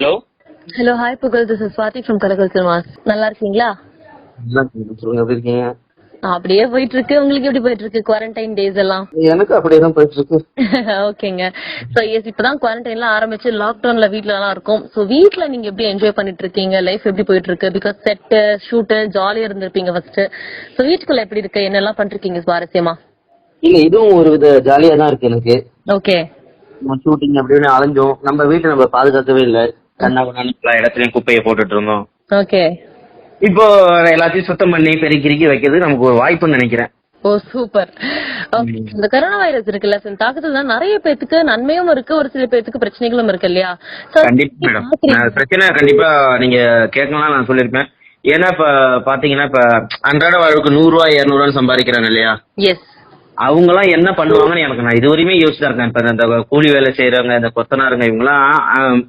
Hello hello hi Pugazh this is Swathi from Kalakal cinemas நல்லா இருக்கீங்களா? அப்படியே போயிட்டு இருக்கு உங்களுக்கு எப்படி போயிட்டு இருக்கு குவாரண்டைன் டேஸ் எல்லாம்? எனக்கு அப்படியே தான் போயிட்டு இருக்கு ஓகேங்க. சோ எஸ் இப்பதான் குவாரண்டைன்ல ஆரம்பிச்சு லாக்டவுன்ல வீட்ல எல்லாம் இருக்கும். சோ வீட்ல நீங்க எப்படி என்ஜாய் பண்ணிட்டு இருக்கீங்க? லைஃப் எப்படி போயிட்டு இருக்கு பிகாஸ் செட் ஷூட் ஜாலியா இருந்திருப்பீங்க ஃபர்ஸ்ட் சோ வீட்டுக்குள்ள எப்படி இருக்கு? என்னெல்லாம் பண்ணிருக்கீங்க சுவாரஸ்யமா? இல்ல இதுவும் ஒரு வித ஜாலியா தான் இருக்கு எனக்கு. ஓகே ஷூட்டிங் அப்படின்னு அலைஞ்சோம். நம்ம வீட்டை நம்ம பாதுகாக்கவே இல்ல. எல்லா இடத்துலயும் குப்பையை போட்டுட்டு இருந்தோம் ஓகே. இப்போ எல்லாத்தையும் சுத்தம் பண்ணி பெருக்கி கிறுக்கி வைக்கிறது நமக்கு ஒரு வாய்ப்புன்னு நினைக்கிறேன். Oh super. இந்த கொரோனா வைரஸ் இருக்குல்ல இந்த தாக்கத்துல நிறைய பேத்துக்கு நன்மையும் இருக்கு ஒரு சில பேத்துக்கு பிரச்சனைகளும் இருக்கு இல்லையா? பிரச்சனை கண்டிப்பா நீங்க கேட்கலாம் நான் சொல்லியிருப்பேன். ஏன்னா இப்ப பாத்தீங்கன்னா இப்ப அன்றாட வாழ்வுக்கு நூறு ரூபாய் இருநூறு ரூபாய் சம்பாதிக்கிறாங்க இல்லையா? எஸ் அவங்க எல்லாம் என்ன பண்ணுவாங்கன்னு எனக்கு நான் இது வரையுமே யோசிச்சுதான் இருக்கேன். இப்ப இந்த கூலி வேலை செய்யறவங்க இந்த கொத்தனாருங்க இவங்கலாம்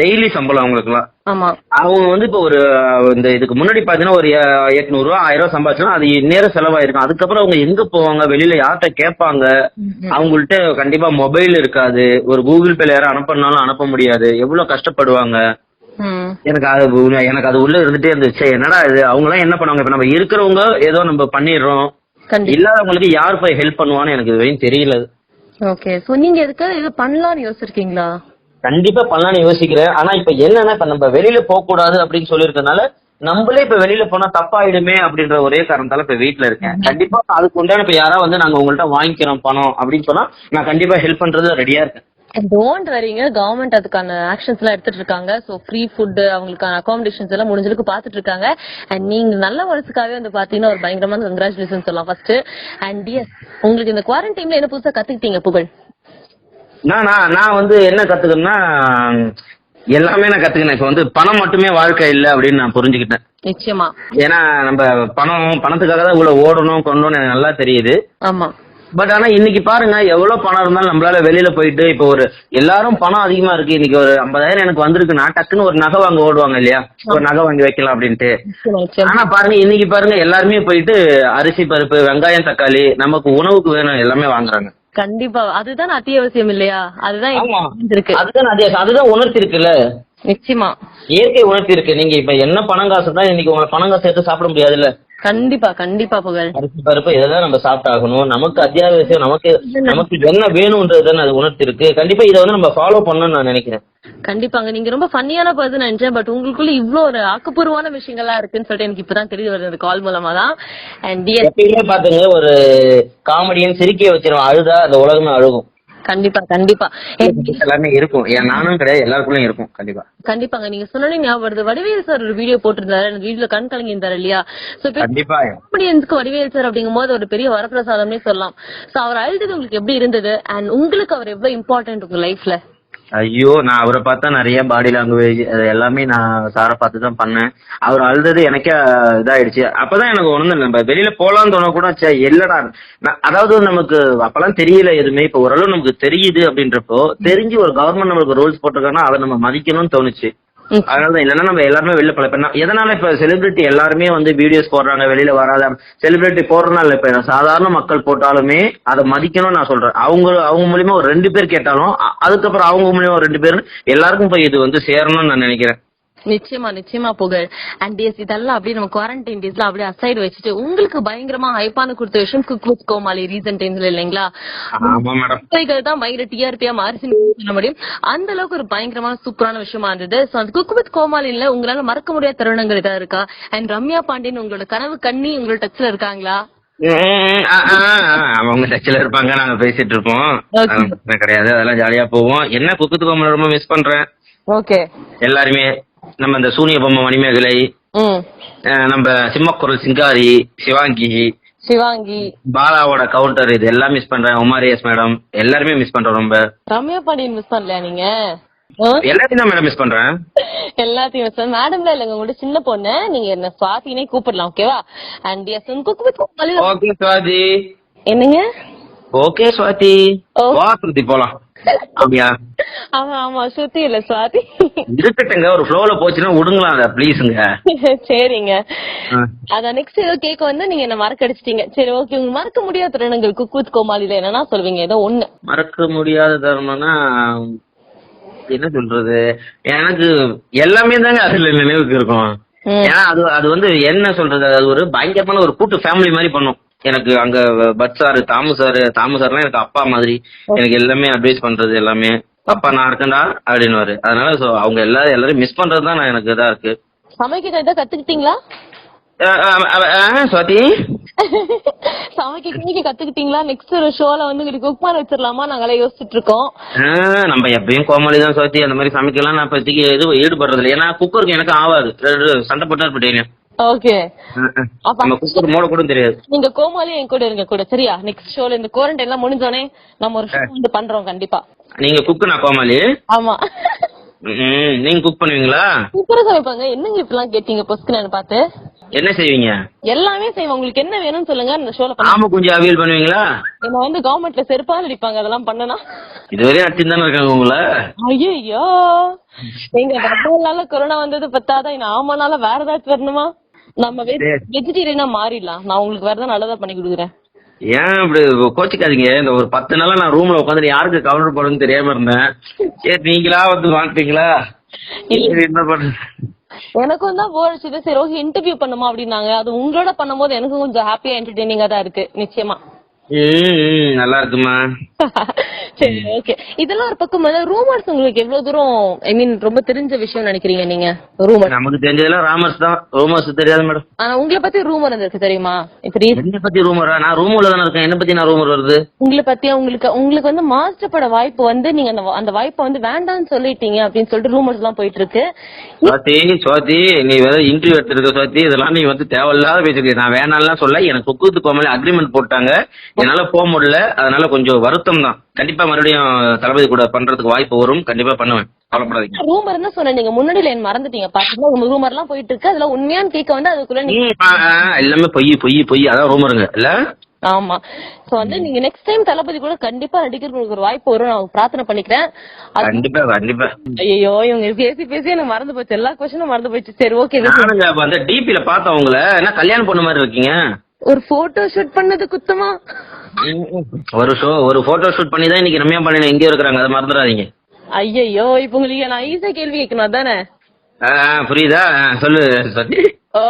டெய்லி சம்பளம் அவங்களுக்கு எல்லாம் ஆமா. அவங்க வந்து இப்போ ஒரு இந்த இதுக்கு முன்னாடி பாத்தீங்கன்னா ஒரு எட்நூறு ரூபா ஆயிரம் ரூபாய் சம்பாதிச்சா அது நேரம் செலவாயிருக்கும். அதுக்கப்புறம் அவங்க எங்க போவாங்க? வெளியில யார்கிட்ட கேட்பாங்க? அவங்கள்ட்ட கண்டிப்பா மொபைல் இருக்காது. ஒரு கூகுள் பேல யாரும் அனுப்பினாலும் அனுப்ப முடியாது. எவ்வளவு கஷ்டப்படுவாங்க? எனக்கு அது எனக்கு அது உள்ள இருந்துட்டே இருந்துச்சு. என்னடா இது? அவங்க எல்லாம் என்ன பண்ணுவாங்க? இப்ப நம்ம இருக்கிறவங்க ஏதோ நம்ம பண்ணிடுறோம். இல்லாதவங்களுக்கு யார் போய் ஹெல்ப் பண்ணுவான்னு எனக்கு இது வரையும் தெரியல. ஓகே சோ நீங்க எதுக்கு இது பண்ணலாம்னு யோசிச்சிருக்கீங்களா? கண்டிப்பா பண்ணலாம்னு யோசிக்கிறேன். ஆனா இப்ப என்னன்னா இப்ப நம்ம வெளியில போக கூடாது அப்படின்னு சொல்லியிருக்கனால நம்மளே இப்ப வெளியில போனா தப்பாயிடுமே அப்படின்ற ஒரே காரணத்தால இப்ப வீட்ல இருக்கேன். கண்டிப்பா அதுக்கு உண்டான இப்ப யாராவது வந்து நாங்க உங்கள்ட்ட வாங்கிக்கிறோம் பணம் அப்படின்னு சொன்னா நான் கண்டிப்பா ஹெல்ப் பண்றது ரெடியா இருக்கேன். டோன்ட் வரீங்க கவர்மெண்ட் அதுக்கான ஆக்ஷன்ஸ் எல்லாம் எடுத்துட்டு இருக்காங்க. சோ ஃப்ரீ ஃபுட் அவங்களுக்கான அகாமடேஷன்ஸ் எல்லாம் முடிஞ்சளவுக்கு பாத்துட்டு இருக்காங்க. அண்ட் நீங்க நல்ல மனசுக்காகவே வந்து பாத்தீங்கன்னா ஒரு பயங்கரமான கங்க்ராச்சுலேஷன் சொல்லலாம் ஃபர்ஸ்ட் அண்ட் எஸ் உங்களுக்கு இந்த குவாரண்டைன்ல என்ன புதுசா கத்துக்கிட்டீங்க புகழ்? நான் நான் வந்து என்ன கத்துக்கணும்னா எல்லாமே நான் கத்துக்கினேன். இப்ப வந்து பணம் மட்டுமே வாழ்க்கை இல்ல அப்படின்னு நான் புரிஞ்சுக்கிட்டேன். நிச்சயமா. ஏன்னா நம்ம பணம் பணத்துக்காக தான் இவ்வளவு ஓடணும் கொண்டோம்னு எனக்கு நல்லா தெரியுது. ஆமா. பட் ஆனா இன்னைக்கு பாருங்க எவ்வளவு பணம் இருந்தாலும் நம்மளால வெளியில போயிட்டு இப்போ ஒரு எல்லாரும் பணம் அதிகமா இருக்கு. இன்னைக்கு ஒரு ஐம்பதாயிரம் எனக்கு வந்திருக்குன்னா டக்குன்னு ஒரு நகை வாங்க ஓடுவாங்க இல்லையா? ஒரு நகை வாங்கி வைக்கலாம் அப்படின்ட்டு. ஆனா பாருங்க இன்னைக்கு பாருங்க எல்லாருமே போயிட்டு அரிசி பருப்பு வெங்காயம் தக்காளி நமக்கு உணவுக்கு வேணும் எல்லாமே வாங்குறாங்க. கண்டிப்பா. அதுதான் அத்தியாவசியம் இல்லையா? அதுதான் அதுதான் அதே அதுதான் உணர்த்தி இருக்குல்ல? நிச்சயமா. இயற்கை உணர்த்தி இருக்கு. நீங்க இப்ப என்ன பணம் காசு தான் இன்னைக்கு உங்க பணம் காசு எடுத்து சாப்பிட முடியாதுல்ல? கண்டிப்பா கண்டிப்பா புகழ். அரிசி பருப்பு இதெல்லாம் நம்ம சாப்பிட்டாகணும்? நமக்கு அத்தியாவசியம் நமக்கு நமக்கு என்ன வேணும்ன்றது தானே அது உணர்த்தி இருக்கு கண்டிப்பா இதை வந்து நம்ம ஃபாலோ பண்ணணும்னு நான் நினைக்கிறேன். கண்டிப்பாங்க. நீங்க ரொம்ப ஃபன்னியான பர்சன் நினைச்சேன். பட் உங்களுக்குள்ள இவ்ளோ ஒரு ஆக்கப்பூர்வமான விஷயங்கள்லாம் இருக்குன்னு சொல்லிட்டு எனக்கு இப்பதான் தெரிய வருது கால் மூலமா தான் அண்ட் எப்பயுமே பாத்துங்க ஒரு காமெடியன் சிரிக்க வச்சிருவோம் அழுதா அந்த உலகமே அழுகும். கண்டிப்பா கண்டிப்பா. எல்லாமே இருக்கும். நானும் கிடையாது எல்லாருக்குள்ளயும் இருக்கும். கண்டிப்பா. கண்டிப்பாங்க. நீங்க சொன்னோன்னே ஞாபகம் வருது. வடிவேல் சார் ஒரு வீடியோ போட்டிருந்தாரு. அந்த வீடியோல கண் கலங்கி இருந்தாரு இல்லையா கண்டிப்பா. காமெடியன்ஸ்க்கு வடிவேல் சார் அப்படிங்கும் போது ஒரு பெரிய வரப்பிரசாதம்னே சொல்லலாம். சோ அவர் அழுது உங்களுக்கு எப்படி இருந்தது? அண்ட் உங்களுக்கு அவர் எவ்வளவு இம்பார்ட்டன்ட் உங்க லைஃப்ல ஐயோ நான் அவரை பார்த்தா நிறைய பாடி லாங்குவேஜ் அது எல்லாமே நான் சாரை பார்த்து தான் பண்ணேன். அவர் அழுதது எனக்கே இதாயிடுச்சு. அப்பதான் எனக்கு ஒண்ணு நம்ம வெளியில போலாம்னு தோண கூட சே இல்லடா நான் அதாவது நமக்கு அப்பெல்லாம் தெரியல எதுவுமே இப்ப ஓரளவு நமக்கு தெரியுது அப்படின்றப்போ தெரிஞ்சு ஒரு கவர்மெண்ட் நம்மளுக்கு ரூல்ஸ் போட்டிருக்காங்கன்னா அதை நம்ம மதிக்கணும்னு தோணுச்சு. அதனால இல்லைன்னா நம்ம எல்லாருமே வெளில போல. இப்ப எதனால இப்ப செலிபிரிட்டி எல்லாருமே வந்து வீடியோஸ் போடுறாங்க வெளியில வராத? செலிபிரிட்டி போடுறதுனால இப்ப சாதாரண மக்கள் போட்டாலுமே அதை மதிக்கணும்னு நான் சொல்றேன். அவங்க அவங்க மூலியமா ஒரு ரெண்டு பேர் கேட்டாலும் அதுக்கப்புறம் அவங்க மூலியமா ஒரு ரெண்டு பேர் எல்லாருக்கும் போய் இது வந்து சேரணும்னு நான் நினைக்கிறேன். நிச்சயமா நிச்சயமா புகழ். அண்ட் எஸ் இதெல்லாம் அப்படியே நம்ம குவாரண்டைன் டேஸ்ல அப்படியே அசைடு வச்சுட்டு உங்களுக்கு பயங்கரமா ஹைப்பான கொடுத்த விஷயம் குக் வித் கோமாளி ரீசன்ட் டைம்ஸ்ல இல்லைங்களா? குப்பைகள் தான் பயங்கர டிஆர்பியா மாறிச்சுன்னு சொல்ல முடியும். அந்த அளவுக்கு ஒரு பயங்கரமான சூப்பரான விஷயமா இருந்தது. சோ அந்த குக் வித் கோமாளில உங்களால மறக்க முடியாத தருணங்கள் ஏதாவது இருக்கா? அண்ட் ரம்யா பாண்டியன் உங்களோட கனவு கண்ணி உங்களோட டச்ல இருக்காங்களா? அவங்க டச்சில் இருப்பாங்க நாங்க பேசிட்டு இருப்போம். கிடையாது அதெல்லாம் ஜாலியா போவோம். என்ன குக்குத்து கோமலை ரொம்ப மிஸ் பண்றேன்? ஓகே எல்லாருமே நம்ம இந்த சூனிய பொம்மை மணிமேகலை நம்ம சிம்மக்குரல் சிங்காரி சிவாங்கி சிவாங்கி. பாலாவோட கவுண்டர் இது எல்லாம் மிஸ் பண்றேன். உமாரியஸ் மேடம் எல்லாருமே மிஸ் பண்றேன் ரொம்ப. ரம்யா பாண்டியன் மிஸ் பண்ணலையா நீங்க? எல்லாத்தையும் தான் மேடம் மிஸ் பண்றேன். எல்லாத்தையும் மிஸ் பண்ண மேடம்ல இல்லங்க உங்களோட சின்ன பொண்ணு நீங்க என்ன சுவாசினே கூப்பிடலாம் ஓகேவா and yes cook with okay Swathi. என்னங்க? ஓகே சுவாதி. வா சுத்தி போலாம். அப்படியா? ஆமா ஆமா சுத்தி இல்ல சுவாதி. இருக்கட்டுங்க ஒரு ஃப்ளோல போச்சுன்னா விடுங்களா அத ப்ளீஸுங்க சரிங்க. அதான் நெக்ஸ்ட் ஏதோ கேட்க வந்து நீங்க என்ன மறக்கடிச்சிட்டீங்க. சரி ஓகே உங்க மறக்க முடியாத தருணங்கள் குக் வித் கோமாளில என்னன்னா சொல்வீங்க ஏதோ ஒண்ணு. மறக்க முடியாத தருணம்னா என்ன சொல்றது? எனக்கு எல்லாமே தாங்க அதுல நினைவுக்கு இருக்கும். ஏன்னா அது அது வந்து என்ன சொல்றது? அது ஒரு பயங்கரமான ஒரு கூட்டு ஃபேமிலி மாதிரி பண்ணும். எனக்கு அங்க but sir Damu sir Damu சார்லாம் எனக்கு அப்பா மாதிரி. எனக்கு எல்லாமே அட்வைஸ் பண்றது எல்லாமே. அப்பா நான் இருக்கேன்டா அப்படின்னு அதனால so அவங்க எல்லாரும் எல்லாரும் மிஸ் பண்றது தான் நான் எனக்கு இதா இருக்கு. சமைக்க ஏதாவது கத்துக்கிட்டீங்களா? சுவாதி? சமைக்க கிமைக்க கத்துக்கிட்டீங்களா? நெக்ஸ்ட் ஒரு ஷோல வந்து உங்களுக்கு குக் பண்ண வச்சிடலாமா நாங்களே யோசிச்சுட்டு இருக்கோம். நம்ம எப்பயும் கோமாளி தான் சுவாதி. அந்த மாதிரி சமைக்கலாம் நான் இப்போதைக்கு எதுவும் ஈடுபடுறது இல்லை ஏன்னா குக்கருக்கு எனக்கு ரெண்டு சண்டை போட்டா இருப்பேன் ஓகே மூட கூட தெரியாது. நீங்க கோமாளி என் கூட இருங்க கூட சரியா? நெக்ஸ்ட் ஷோல இந்த குவாரண்டைன் எல்லாம் முடிஞ்சோனே நம்ம ஒரு ஷோ வந்து பண்றோம் கண்டிப்பா. நீங்க குக்கு நான் கோமாளி? ஆமா. நீங்க குக் பண்ணுவீங்களா? சூப்பரா சமைப்பாங்க. என்னங்க இப்பெல்லாம் கேட்டீங்க பொஸ்குன்னு பார்த்து? என்ன செய்வீங்க? எல்லாமே செய்வோம் உங்களுக்கு என்ன வேணும்னு சொல்லுங்க இந்த ஷோல ஆமா கொஞ்சம் அவியல் பண்ணுவீங்களா? என்ன வந்து கவர்மெண்ட்ல செருப்பால அடிப்பாங்க அதெல்லாம் பண்ணனா. இதுவரையும் அடிச்சு தானே இருக்காங்க உங்களை. ஐயோ எங்க டபுள்னால கொரோனா வந்தது பத்தாதான் ஆமானால வேற ஏதாச்சும் வரணுமா? நம்ம வெஜிடேரியனா மாறிடலாம். நான் உங்களுக்கு வேற ஏதாவது நல்லதா பண்ணி கொடுக்குறேன். ஏன் இப்படி கோச்சிக்காதீங்க? இந்த ஒரு பத்து நாளா நான் ரூம்ல உட்காந்து யாருக்கு கவுண்டர் போடுறதுன்னு தெரியாம இருந்தேன். சரி நீங்களா வந்து வாங்கிட்டீங்களா? என்ன பண்றது எனக்கும் தான் போர் அடிச்சது. சரி ஓகே இன்டர்வியூ பண்ணுமா அப்படின்னாங்க. அது உங்களோட பண்ணும்போது எனக்கும் கொஞ்சம் ஹாப்பியா என்டர்டெய்னிங்கா தான் இருக்கு. நிச்சயமா. நல்லா இருக்குமா சரி ஓகே. இதெல்லாம் ஒரு பக்கம் ரூமர்ஸ் உங்களுக்கு எவ்வளவு தூரம் ஐ மீன் ரொம்ப தெரிஞ்ச விஷயம் நினைக்கிறீங்க நீங்க? ரூமர் நமக்கு தெரிஞ்சதெல்லாம் ராமர்ஸ் தான். ரோமர்ஸ் தெரியாது மேடம் ஆனா உங்களை பத்தி ரூமர் இருந்திருக்கு தெரியுமா? என்ன பத்தி ரூமரா நான் ரூம்ல தானே இருக்கேன். என்ன பத்தி நான் ரூமர் வருது? உங்களை பத்தி உங்களுக்கு உங்களுக்கு வந்து மாஸ்டர் பட வாய்ப்பு வந்து நீங்க அந்த அந்த வாய்ப்பை வந்து வேண்டாம்னு சொல்லிட்டீங்க அப்படின்னு சொல்லிட்டு ரூமர்ஸ் எல்லாம் போயிட்டு இருக்கு சுவாதி சுவாதி நீ வேற இன்டர்வியூ எடுத்திருக்க சுவாதி. இதெல்லாம் நீ வந்து தேவையில்லாத பேசிருக்க நான் வேணாம்லாம் சொல்ல. எனக்கு குக்குத்து கோமலி அக்ரிமெண்ட் போட்டாங்க. என்னால போக முடியல. அதனால கொஞ்சம் வருத்தம் தான். கண்டிப்பா மறுபடியும் தளபதி கூட பண்றதுக்கு வாய்ப்பு வரும். கண்டிப்பா பண்ணுவேன். கவலைப்படாதீங்க. ரூமர் தான் சொன்னேன். நீங்க முன்னாடி லைன் மறந்துட்டீங்க. பாத்தீங்கன்னா ரூமர் எல்லாம் போயிட்டு இருக்கு. அதுல உண்மையான்னு கேட்க வந்து அதுக்குள்ள நீங்க எல்லாமே பொய் பொய் பொய். அதான் ரூமருங்க இல்ல? ஆமா. சோ வந்து நீங்க நெக்ஸ்ட் டைம் தளபதி கூட கண்டிப்பா நடிக்கிறதுக்கு ஒரு வாய்ப்பு வரும். நான் பிரார்த்தனை பண்ணிக்கிறேன். கண்டிப்பா கண்டிப்பா. ஐயோ இவங்க பேசி பேசி எனக்கு மறந்து போச்சு. எல்லா கொஸ்டினும் மறந்து போச்சு. சரி ஓகே அந்த டிபில பார்த்தேன் உங்களை. என்ன கல்யாணம் பொண்ணு மாதிரி இருக்கீங்க? ஒரு போட்டோ ஷூட் பண்ணது குத்தமா? ஒரு ஷோ ஒரு போட்டோ ஷூட் பண்ணி தான் இன்னைக்கு ரம்யா பாண்டியன் எங்கேயோ இருக்கிறாங்க. அதை மறந்துடாதீங்க. ஐயோ இப்ப உங்களுக்கு நான் ஈஸியா கேள்வி கேட்கணும் அதானே? புரியுதா? சொல்லு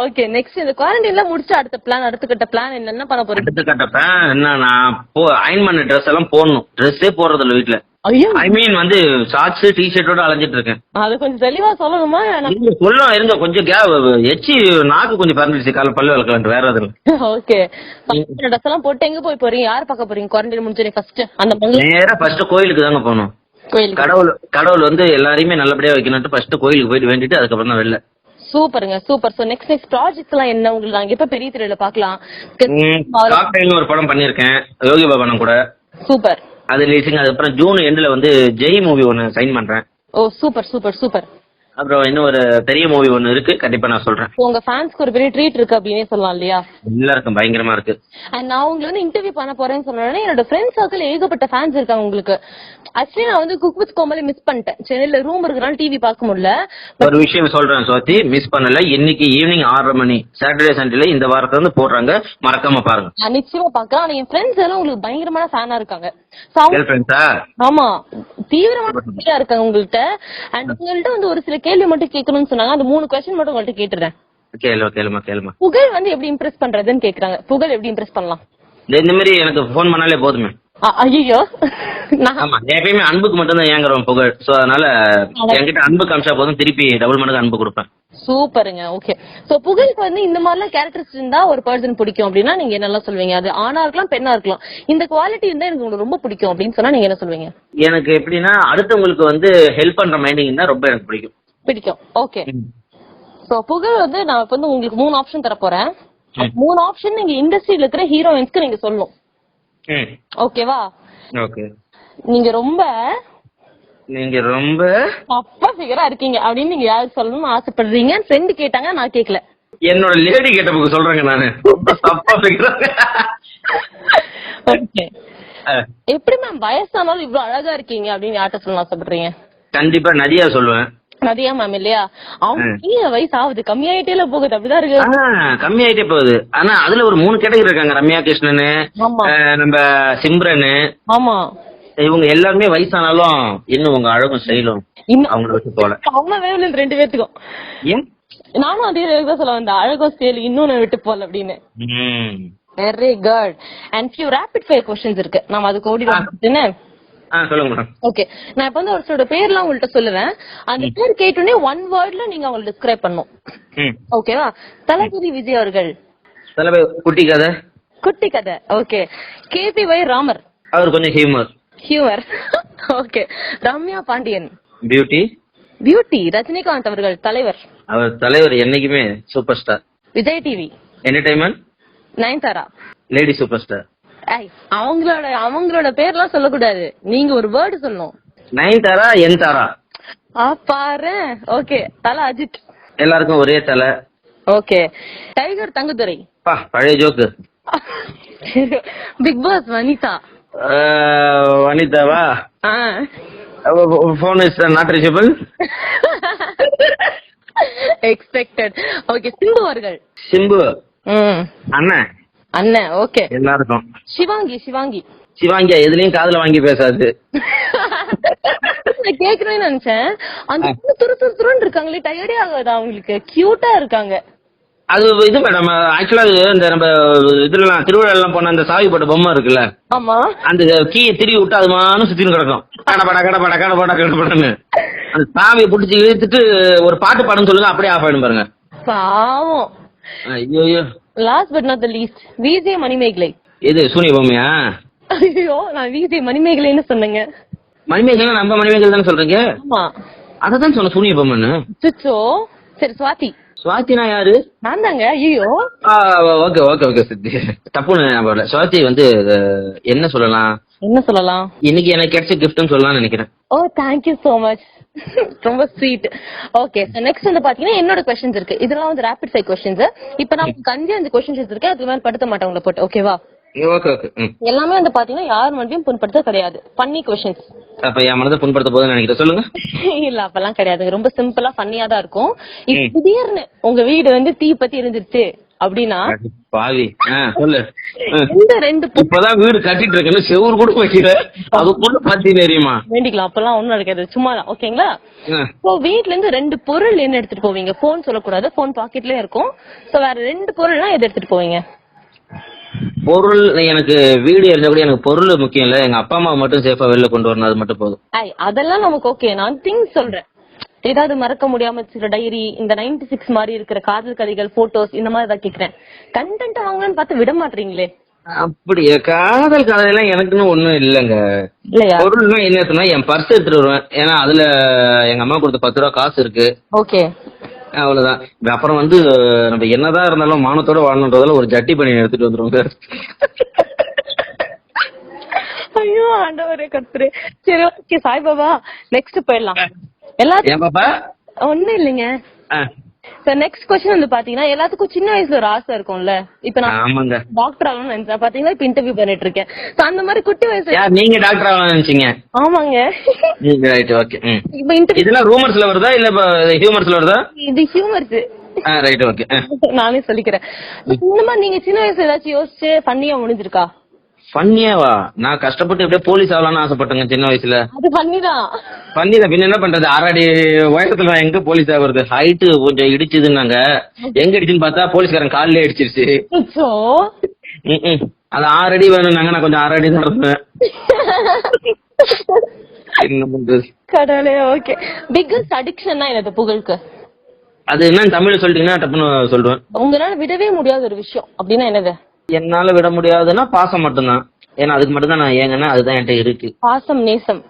ஓகே நெக்ஸ்ட் இந்த குவாரண்டைன் எல்லாம் முடிச்சு அடுத்த பிளான் அடுத்த கட்ட பிளான் என்னென்ன பண்ண போறீங்க? அடுத்த கட்டப்ப என்ன நான் போ அயன் பண்ண ட்ரெஸ் எல்லாம் போடணும். ட்ரெஸ்ஸே போடுறது இல்ல வீட்டுல ஐ மீன் வந்து ஷார்ட்ஸ் டி ஷர்ட்டோட அலைஞ்சிட்டு இருக்கேன். அது கொஞ்சம் தெளிவா சொல்லணுமா? நான்- இருங்க, கொஞ்சம் கே எச்சி நாக்கு கொஞ்சம் பறந்துடுச்சு கால பல்லு வளர்க்கலாம் வேற எதுவும் இல்ல. ஓகே. ட்ரெஸ் எல்லாம் போட்டு எங்க போய் போறீங்க? யார் பார்க்க போறீங்க? குவாரண்டைன் முடிஞ்சு ஃபர்ஸ்ட் அந்த நேரா ஃபர்ஸ்ட் கோயிலுக்கு தாங்க கோயிலுக்கு. கடவுள் கடவுள் வந்து எல்லாரையுமே நல்லபடியா வைக்கணும்ட்டு ஃபர்ஸ்ட் கோயிலுக்கு போயிட்டு வேண்டிட்டு அதுக்கப்புறம் தான் வெளில. சூப்பருங்க super. So next next projects எல்லாம் என்ன உங்களுக்கு? நாங்க எப்ப பெரிய திரையில பாக்கலாம் ஒரு படம் பண்ணியிருக்கேன். யோகி பாபனம் கூட. சூப்பர். அது ரிலீசிங் அதுக்கப்புறம் ஜூன் எண்ட்ல வந்து ஜெய் மூவி ஒன்னு சைன் பண்றேன். ஓ சூப்பர் சூப்பர் சூப்பர் அப்புறம் இன்னும் ஒரு பெரிய மூவி ஒன்னு இருக்கு. கண்டிப்பா நான் சொல்றேன். உங்க ஃபேன்ஸ்க்கு ஒரு பெரிய ட்ரீட் இருக்கு அப்படின்னே சொல்லலாம் இல்லையா? எல்லாருக்கும் பயங்கரமா இருக்கு. அண்ட் நான் உங்களை வந்து இன்டர்வியூ பண்ண போறேன்னு சொன்னோடனே என்னோட ஃப்ரெண்ட் சர்க்கிள் ஏகப்பட்ட ஃபேன்ஸ் இருக்காங்க உங்களுக்கு. ஆக்சுவலி நான் வந்து குக் வித் கோமலி மிஸ் பண்ணிட்டேன். சென்னையில ரூம் இருக்கிறனால டிவி பார்க்க முடியல. ஒரு விஷயம் சொல்றேன் சுவாதி மிஸ் பண்ணல. இன்னைக்கு ஈவினிங் ஆறரை மணி சாட்டர்டே சண்டேல இந்த வாரத்துல இருந்து போடுறாங்க. மறக்காம பாருங்க. நிச்சயமா பாக்கலாம் ஆனா என் ஃப்ரெண்ட்ஸ் எல்லாம் உங்களுக்கு பயங்கரமான ஃபேனா இருக்காங்க. ஆமா. தீவிரமான இருக்காங்க உங்கள்கிட்ட அண்ட் உங்கள்ட்ட. வந்து ஒரு சில கேள்வி மட்டும் கேட்கணும்னு சொன்னாங்க. அந்த மூணு கொஸ்டின் மட்டும் உங்கள்ட்ட கேட்டுறேன். கேளுமா கேளுமா கேளுமா. புகழ் வந்து எப்படி இம்ப்ரெஸ் பண்றதுன்னு கேக்குறாங்க. புகழ் எப்படி இம்ப்ரெஸ் பண்ணலாம்? இந்த- மாதிரி எனக்கு ஃபோன் பண்ணாலே போதுமே. ஐயோ நான் ஆமா எப்பயுமே அன்புக்கு மட்டும் தான் ஏங்குறோம் புகழ். சோ அதனால என்கிட்ட அன்பு காமிச்சா போதும். திருப்பி டபுள் மடங்கு அன்பு கொடுப்பேன். சூப்பருங்க ஓகே சோ புகழுக்கு வந்து இந்த மாதிரிலாம் கேரக்டர்ஸ் இருந்தா ஒரு பர்சன் பிடிக்கும் அப்படின்னா நீங்க என்னெல்லாம் சொல்வீங்க அது ஆணா இருக்கலாம் பெண்ணா இருக்கலாம். இந்த குவாலிட்டி இருந்தா எனக்கு உங்களுக்கு ரொம்ப பிடிக்கும் அப்படின்னு சொன்னா நீங்க என்ன சொல்வீங்க எனக்கு எப்படின்னா அடுத்தவங்களுக்கு வந்து ஹெல்ப் பண்ற மைண்டிங் தான் ரொம்ப எனக்கு பிடிக்கும். பிடிக்கும். ஓகே சோ புகழ் வந்து நான் இப்ப வந்து உங்களுக்கு மூணு ஆப்ஷன் தர போறேன். மூணு ஆப்ஷன் நீங்க இண்டஸ்ட்ரியில இருக்கிற ஹீரோயின்ஸ்க்கு நீங்க சொல்லணும். ம். ஓகேவா ஓகே. நீங்க ரொம்ப நீங்க ரொம்ப தப்பா ஃபிகரா இருக்கீங்க அப்படின்னு நீங்க யாருக்கு சொல்லணும்னு ஆசைப்படுறீங்க? ஃப்ரெண்டு கேட்டாங்க நான் கேட்கல என்னோட லேடி கேட்ட புக்கு சொல்றேங்க நானு. தப்பா பேசுறாங்க. ஓகே எப்படி மேம் வயசானாலும் இவ்வளவு அழகா இருக்கீங்க அப்படின்னு யார்கிட்ட சொல்லணும் ஆசைப்படுறீங்க? கண்டிப்பா நதியா சொல்லுவேன். நதியா மேம் இல்லையா? அவங்க வயசு ஆகுது? கம்மியாயிட்டே போகுது அப்படிதான் இருக்கு. ஆஹ், கம்மி ஆயிட்டே போகுது. ஆனா அதுல ஒரு மூணு கேட்டகரி இருக்காங்க ரம்யா கிருஷ்ணனு நம்ம சிம்ரனு. ஆமா. இவங்க எல்லாருமே வயசானாலும் இன்னும் உங்க அழகும் இன்னும் அவங்கள விட்டு போல ரெண்டு பேத்துக்கும் ஏன்? நானும் அதே தான் சொல்ல வந்தேன். அழகும் ஸ்டைல் இன்னொன்னு விட்டு போல அப்படின்னு. Very good and few rapid fire questions இருக்கு. நாம அதுக்கு ஓடி வந்துட்டுன்னு ஆ சொல்லுங்க மேடம் ஓகே நான் இப்ப வந்து ஒருத்தரோட பேர்லாம் உங்கள்ட்ட சொல்லுவேன். அந்த பேர் கேட்டோடனே ஒன் வேர்ட்ல நீங்க அவங்களை டிஸ்கிரைப் பண்ணும். ஓகேவா தளபதி விஜய் அவர்கள். தலைவர் குட்டி கதை. குட்டி கதை. Okay K P Y Ramar. அவர் கொஞ்சம் humour humour okay Ramya Pandian beauty beauty Rajinikanth அவர்கள் தலைவர். அவர் தலைவர் என்னைக்குமே super star Vijay TV entertainment Nayanthara. Lady super star அவங்களோட அவங்களோட பேர்லாம் சொல்லக்கூடாது. நீங்க ஒரு வேர்டு சொல்லணும். நைன் தாரா என் தாரா ஆ பாரு. ஓகே தல அஜித். எல்லாருக்கும் ஒரே தலை. Okay tiger Thangadurai. பழைய ஜோக்கு பிக் பாஸ் வனிதா. வனிதாவா? ஆ. Phone is not reachable expected okay Simbu அவர்கள். சிம்பு ம். அண்ணன் அண்ணன் ஓகே எல்லாருக்கும். சிவாங்கி சிவாங்கி. சிவாங்கியா எதுலயும் காதுல வாங்கி பேசாது. நான் கேக்குறேன்னு நினைச்சேன். அந்த துரு துரு துருன்னு இருக்காங்களே டயர்டே ஆகாது அவங்களுக்கு? கியூட்டா இருக்காங்க. அது இது மேடம் ஆக்சுவலா இந்த நம்ம இதுல திருவிழா எல்லாம் போன அந்த சாவி போட்ட பொம்மை இருக்குல்ல? ஆமா. அந்த கீயை திருவி விட்டு அது மானும் சுத்தின்னு கிடக்கும். கடப்பட கடப்பட கடப்பட கடப்படன்னு அந்த சாவியை பிடிச்சி இழுத்துட்டு ஒரு பாட்டு பாடுன்னு சொல்லுங்க அப்படியே ஆஃப் ஆயிடும் பாருங்க. பாவம். ஐயோ last but not the least VJ Manimegalai. எது சூனிய பொம்மையா? ஐயோ நான் விஜே மணிமேகலைன்னு சொன்னேங்க. மணிமேகலை நம்ம மணிமேகலை தானே சொல்றீங்க? ஆமா. அததான் சொன்ன சூனிய பொம்மைன்னு. சுச்சோ சரி சுவாதி. சுவாத்தினா யாரு? நான் தாங்க ஐயோ ஓகே ஓகே ஓகே சித்தி. தப்புன்னு ஞாபகம் சுவாதி வந்து என்ன சொல்லலாம்? என்ன சொல்லலாம்? இன்னைக்கு எனக்கு கிடைச்ச கிஃப்ட்னு சொல்லலாம்னு நினைக்கிறேன். ஓ தேங்க்யூ சோ மச் ரொம்ப ஸ்வீட் ஓகே நெக்ஸ்ட் வந்து பாத்தீங்கன்னா என்னோட கொஸ்டின்ஸ் இருக்கு. இதெல்லாம் வந்து ரேபிட் ஃபைவ் கொஸ்டின்ஸ் இப்ப நான் அஞ்சு அஞ்சு கொஸ்டின்ஸ் எடுத்திருக்கேன். அது மாதிரி படுத்த மாட்டேன் உங்களை போட்டு. ஓகேவா எல்லாமே வந்து பாத்தீங்கன்னா யார் மனதையும் புண்படுத்த கிடையாது. பண்ணி கொஸ்டின்ஸ் அப்ப என் மனதை புண்படுத்த போதுன்னு நினைக்கிறேன். சொல்லுங்க. இல்ல அப்பெல்லாம் கிடையாது. ரொம்ப சிம்பிளா ஃபன்னியா தான் இருக்கும். திடீர்னு உங்க வீடு வந்து தீ பத்தி இருந்துருச்சு அப்படின்னா? அடி பாவி. ஆ, சொல்லு. ம். இந்த ரெண்டு பொ- இப்பதான் வீடு கட்டிட்டு இருக்கேன்னு செவுரு கூட வைக்கிற அதுக்குள்ள பத்தி தெரியுமா? வேண்டிக்கலாம். அப்பெல்லாம் ஒண்ணும் நடக்காது. சும்மா ஓகேங்களா. இப்போ வீட்ல இருந்து ரெண்டு பொருள் என்ன எடுத்துட்டு போவீங்க? போன் சொல்லக்கூடாது. போன் பாக்கெட்லயே இருக்கும். சோ வேற ரெண்டு பொருள்னா எது எடுத்துட்டு போவீங்க? பொருள் எனக்கு வீடு கூட எனக்கு பொருள் முக்கியம் இல்ல. எங்க அப்பா அம்மா மட்டும் சேஃபா வெளில கொண்டு வரணும் அது மட்டும் போதும். ஐ அதெல்லாம் நமக்கு ஓகே நான் திங்ஸ் சொல்றேன். ஏதாவது மறக்க முடியாம வச்சுக்கிற டைரி இந்த 96 சிக்ஸ் மாதிரி இருக்கிற காதல் கதைகள் போட்டோஸ் இந்த மாதிரி தான் கேக்குறேன். கண்டென்ட் வாங்கலாம்னு பார்த்து விட மாட்டீங்களே? அப்படியே? காதல் கதையெல்லாம் எனக்குன்னு ஒண்ணும் இல்லைங்க. பொருள்னா என்ன என் பர்ஸ் எடுத்துட்டு வருவேன். ஏன்னா அதுல எங்க அம்மா கொடுத்த பத்து ரூபா காசு இருக்கு. ஓகே அவ்வளவுதான். அப்புறம் வந்து நம்ம என்னதான் இருந்தாலும் மானத்தோட வாழணுன்றதால ஒரு ஜட்டி பண்ணி எடுத்துட்டு வந்துருவோங்க ஐயோ ஆண்டவரே கத்துரு சரி ஓகே சாய்பாபா நெக்ஸ்ட் போயிடலாம். பாப்பா? ஒண்ணும் இல்லைங்க. சார் நெக்ஸ்ட் கொஸ்டின் வந்து பாத்தீங்கன்னா எல்லாத்துக்கும் சின்ன வயசுல ஒரு ஆசை இருக்கும்ல? இப்ப நான் டாக்டர் ஆகணும்னு நினைச்சேன். பாத்தீங்கன்னா இப்ப இன்டர்வியூ பண்ணிட்டு இருக்கேன். So, அந்த மாதிரி குட்டி வயசுல நீங்க டாக்டர் ஆகலாம் நினைச்சீங்க? ஆமாங்க. ரைட் ஓகே இப்ப இன்டர்வியூ இதெல்லாம் ரூமர்ஸ்ல வருதா? இல்ல ஹியூமர்ஸ்ல வருதா? இது ஹியூமர்ஸ் ரைட் ஓகே நானே சொல்லிக்கிறேன். இந்த மாதிரி நீங்க சின்ன வயசுல ஏதாச்சும் யோசிச்சு பண்ணியா முடிஞ்சிருக்கா? ஃபன்னியாவா நான் கஷ்டப்பட்டு எப்படியே போலீஸ் ஆகலாம்னு ஆசைப்பட்டேங்க சின்ன வயசுல. அது பண்ணிதான். பண்ணிதான். பின்ன என்ன பண்றது? ஆறடி உயரத்துல நான் எங்க போலீஸ் ஆகுறது? ஹைட்டு கொஞ்சம் இடிச்சதுன்னாங்க. எங்க இடிச்சுன்னு பார்த்தா போலீஸ்காரன் காலிலே இடிச்சிருச்சு. அது ஆறு அடி வேணும்னாங்க நான் கொஞ்சம் ஆறு அடி தான் இருந்தேன். என்ன பண்றது? கடவுளே ஓகே பிக்கஸ்ட் அடிக்ஷன்னா என்னது புகழுக்கு? அது என்னன்னு தமிழ்ல சொல்லிட்டீங்கன்னா டப்புன்னு சொல்லுவேன் உங்களால விடவே முடியாத ஒரு விஷயம். அப்படின்னா என்னது? என்னால விட முடியாதுன்னா பாசம் மட்டும்தான். ஏன்னா அதுக்கு மட்டும் தான் நான் ஏங்கன்னா அதுதான் என்கிட்ட இருக்கு. பாசம் நேசம்.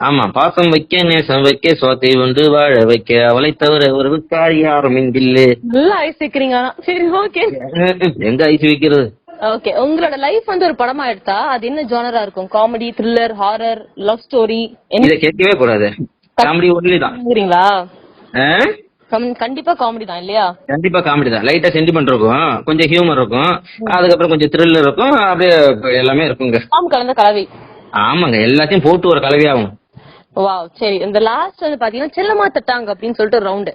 ஆமா பாசம் வைக்க நேசம் வைக்க சோத்தை உண்டு வாழ வைக்க அவளை தவிர ஒரு விக்காரி யாரும் இங்கில்லே நல்லா ஐசிக்கிறீங்க ஆனா சரி ஓகே. எங்க ஐஸ் வைக்கிறது? ஓகே உங்களோட லைஃப் வந்து ஒரு படமா எடுத்தா அது என்ன ஜானரா இருக்கும்? Comedy thriller horror love story இத கேட்கவே கூடாது. காமெடி ஒன்லி தான். கண்டிப்பா காமெடி தான் இல்லையா? கண்டிப்பா காமெடி தான். லைட்டா சென்டிமெண்ட் இருக்கும். கொஞ்சம் ஹியூமர் இருக்கும். அதுக்கப்புறம் கொஞ்சம் த்ரில்லர் இருக்கும். அப்படியே எல்லாமே இருக்குங்க. காம் கலந்த கலவை. ஆமாங்க. எல்லாத்தையும் போட்டு ஒரு கலவையாகும் வாவ் சரி. இந்த லாஸ்ட் வந்து பாத்தீங்கன்னா செல்லமா தட்டாங்க அப்படின்னு சொல்லிட்டு ஒரு ரவுண்டு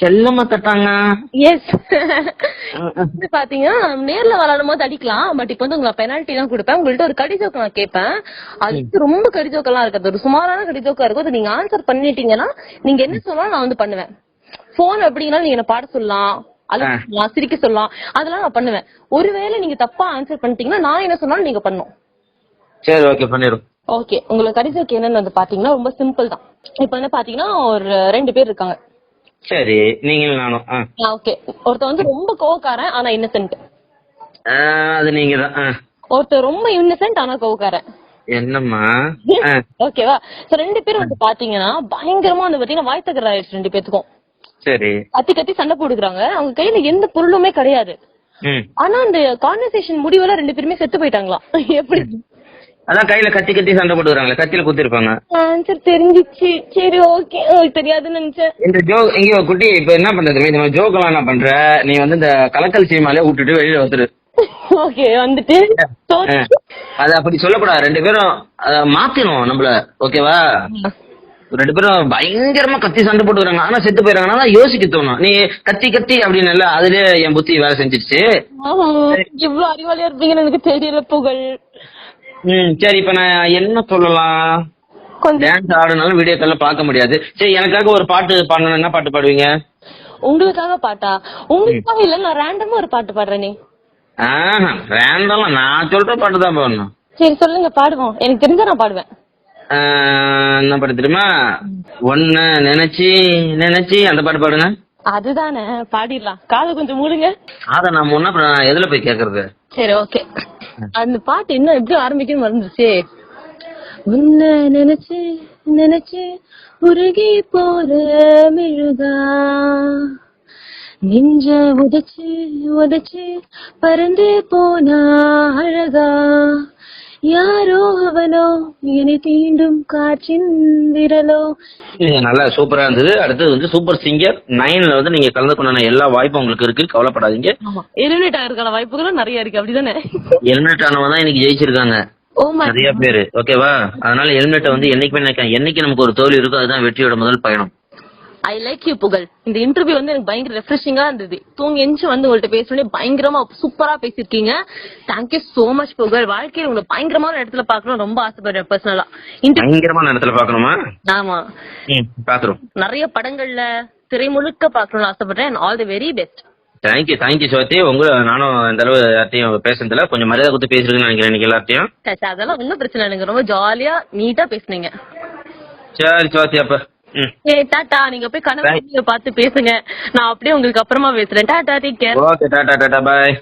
செல்லமா தட்டாங்க? எஸ் வந்து பாத்தீங்கன்னா நேர்ல விளையாடும் போது அடிக்கலாம். பட் இப்ப வந்து உங்களுக்கு பெனால்ட்டி தான் கொடுப்பேன். உங்கள்ட்ட ஒரு கடிஜோக்கு நான் கேட்பேன். அது ரொம்ப கடிஜோக்கெல்லாம் இருக்காது. ஒரு சுமாரான கடிஜோக்கா இருக்கும். அது நீங்க ஆன்சர் பண்ணிட்டீங்கன்னா நீங்க என்ன சொன்னாலும் நான் வந்து பண்ணுவேன். போன் அப்படின்னா நீங்க என்ன பாட சொல்லலாம். அழுக சொல்லலாம் சிரிக்க சொல்லலாம். அதெல்லாம் நான் பண்ணுவேன். ஒருவேளை நீங்க தப்பா ஆன்சர் பண்ணிட்டீங்கன்னா நான் என்ன சொன்னாலும் நீங்க பண்ணணும் சரி ஓகே பண்ணிடும் ஓகே உங்களுக்கு கடிஜோக்கு என்னன்னு வந்து பாத்தீங்கன்னா ரொம்ப சிம்பிள் தான். இப்ப வந்து பாத்தீங்கன்னா ஒரு ரெண்டு பேர் இருக்காங்க. சரி நீங்களும் நானும். ஓகே ஒருத்தன் வந்து ரொம்ப கோவக்காரன் ஆனா இன்னசென்ட் அது நீங்க தான். ஒருத்தர் ரொம்ப இன்னசென்ட் ஆனா கோவக்காரன். என்னம்மா? ஓகேவா சோ ரெண்டு பேரும் வந்து பாத்தீங்கன்னா பயங்கரமா வந்து பாத்தீங்கன்னா வாய் தகராறு ஆயிடுச்சு ரெண்டு பேத்துக்கும். சரி. கத்தி கத்தி சண்டை போடுறாங்க அவங்க கையில எந்த பொருளுமே கிடையாது. ஆனா அந்த கான்வர்சேஷன் முடிவுல ரெண்டு பேருமே செத்து போயிட்டாங்களாம். எப்படி? அதான் கையில கத்தி கத்தி சண்டை போட்டுக்கிறாங்களே கத்தியில குத்திருப்பாங்க. ஆன்சர் தெரிஞ்சிச்சு. சரி ஓகே. தெரியாதுன்னு நினைச்சேன். இந்த ஜோ எங்கேயோ குட்டி இப்ப என்ன பண்றது? இந்த மாதிரி ஜோக் எல்லாம் என்ன பண்ற? நீ வந்து இந்த கலக்கல் சீமாலே விட்டுட்டு வெளியில வந்துரு. ஓகே வந்துட்டு. அது அப்படி சொல்லக்கூடாது. ரெண்டு பேரும் மாத்திரும் நம்மள. ஓகேவா? ரெண்டு பேரும் பயங்கரமா கத்தி சண்டை போட்டுக்கிறாங்க. ஆனா செத்து போயிடறாங்கன்னா தான் யோசிக்க தோணும். நீ கத்தி கத்தி அப்படின்னு இல்ல அதுலயே என் புத்தி வேலை செஞ்சிருச்சு. ஆமா, இவ்வளவு அறிவாளியா இருப்பீங்கன்னு எனக்கு தெரியல புகழ். ம் சரி இப்ப நான் என்ன சொல்லலாம்? கொஞ்சம் டான்ஸ் ஆடுனாலும் வீடியோக்கள்ல பார்க்க முடியாது. சரி எனக்காக ஒரு பாட்டு பாடணும் என்ன பாட்டு பாடுவீங்க? உங்களுக்காக பாட்டா? உங்களுக்காக இல்ல நான் ரேண்டமா ஒரு பாட்டு பாடுறேனே. ஆஹ் வேண்டாம் நான் சொல்ற பாட்டு தான் பாடணும். சரி சொல்லுங்க பாடுவோம். எனக்கு தெரிஞ்சா நான் பாடுவேன். என்ன பாட்டு தெரியுமா? ஒன்னு நினைச்சு நினைச்சு அந்த பாட்டு பாடுங்க. அதுதானே பாடிடலாம். காது கொஞ்சம் மூடுங்க. அத நான் முன்ன எதுல போய் கேக்குறது? சரி ஓகே. அந்த பாட்டு இன்னும் எப்படி ஆரம்பிக்கணும் மறந்துச்சு உன்ன நினைச்சு நினைச்சு உருகி போற மெழுகா. நெஞ்ச உதைச்சு உதைச்சு பறந்து போனா அழகா. யாரோ அவனோ? என்னை தீண்டும் காற்றின் விரலோ? நீங்க நல்லா சூப்பரா இருந்தது. அடுத்தது வந்து சூப்பர் சிங்கர் நைன்ல வந்து நீங்க கலந்து கொண்டான எல்லா வாய்ப்பும் உங்களுக்கு இருக்கு. கவலைப்படாதீங்க. எலிமினேட் ஆகிறதுக்கான வாய்ப்புகளும் நிறைய இருக்கு. அப்படிதானே? எலிமினேட் ஆனவங்க தான் இன்னைக்கு ஜெயிச்சிருக்காங்க. நிறைய பேரு. ஓகேவா அதனால ஹெல்மெட்டை வந்து என்னைக்குமே நினைக்கிறேன் என்னைக்கு நமக்கு ஒரு தோல்வி இருக்கோ அதுதான் வெற்றியோட முதல் பயணம். ஐ லைக் யூ புகழ் இந்த இன்டர்வியூ வந்து எனக்கு பயங்கர ரெஃப்ரெஷிங்கா இருந்தது. தூங்கி எஞ்சி வந்து உங்கள்ட்ட பேசணுன்னே பயங்கரமா சூப்பரா பேசியிருக்கீங்க. தேங்க்யூ சோ மச் புகழ் வாழ்க்கையில உங்களை பயங்கரமான இடத்துல பார்க்கணும் ரொம்ப ஆசைப்படுறேன் பர்சனலா பயங்கரமான இடத்துல பாக்கணுமா ஆமா. பாத்துரும் நிறைய படங்கள்ல திரை முழுக்க பார்க்கணும்னு ஆசைப்படுறேன். All the very best thank you thank you சோத்தி உங்களை நானும் இந்த அளவு யார்ட்டையும் பேசுனதுல கொஞ்சம் மரியாதை கொடுத்து பேசிருக்கேன்னு நினைக்கிறேன் இன்னைக்கு எல்லார்ட்டையும் அதெல்லாம் ஒன்னும் பிரச்சனை இல்லைங்க. ரொம்ப ஜாலியா நீட்டா பேசுனீங்க. சரி சோத்தி அப்ப. ஏ டாடா நீங்க போய் கனவு பார்த்து பேசுங்க. நான் அப்படியே உங்களுக்கு அப்புறமா பேசுறேன். Tata take care okay tata tata bye